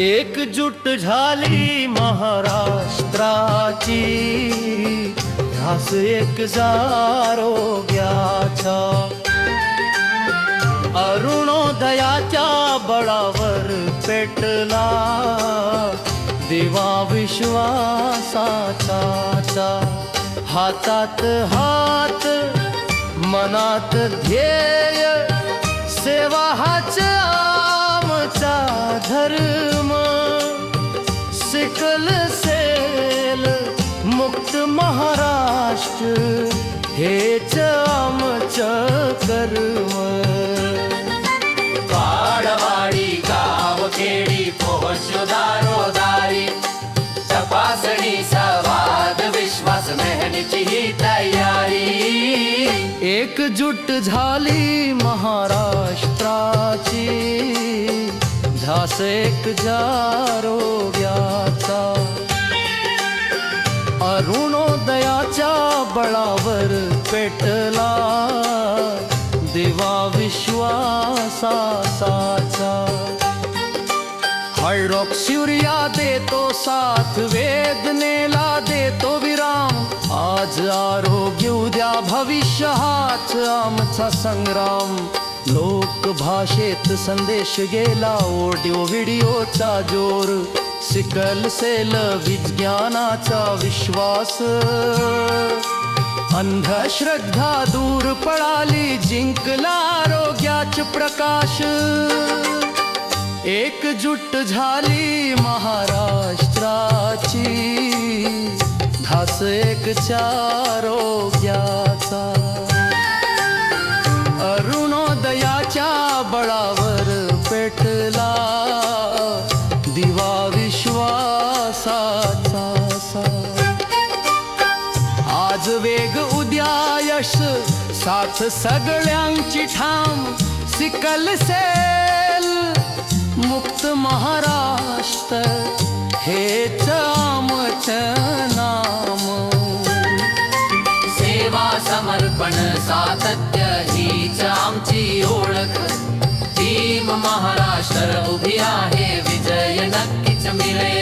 एकजूट झाली महाराष्ट्राची. घास एक जारोग्याचा. अरुणोदयाच्या बळावर पेटला. देवा विश्वासाचा. हातात हात मनात ध्येय सेवा हाच आमचा धर्म. सिकल सेल मुक्त महाराष्ट्र हेच आमचं कर्म. वाडवाडी गाव खेडी पोहोचो दारोदारी तपासणी संवाद विश्वास मेहनतीची ही तयारी. एकजूट झाली महाराष्ट्राची. ध्यास एक जारोग्याचा हो अरुणोदयाच्या बळावर पेटला। देवा विश्वासाचा। सूर्या देतो साथ वेदनेला देतो विराम। आज आरोग्य उद्या भविष्य हाच आमचा संग्राम। लोक भाषेत संदेश गेला ऑडिओ व्हिडिओचा जोर. सिकल सेल विज्ञानाचा विश्वास. अंधश्रद्धा दूर पळाली जिंकला आरोग्याच प्रकाश. एकजूट झाली महाराष्ट्राची. धास एक चारोग्या बळावर पेटला दिवा विश्वासाचा आज वेग उद्या यश साथ सगळ्यांची ठाम सिकल सेल. मुक्त महाराष्ट्र हेच आमचं नाम. सेवा समर्पण सातत्य हीच लष्कर उभी आहे विजय नक्कीच मिळेल.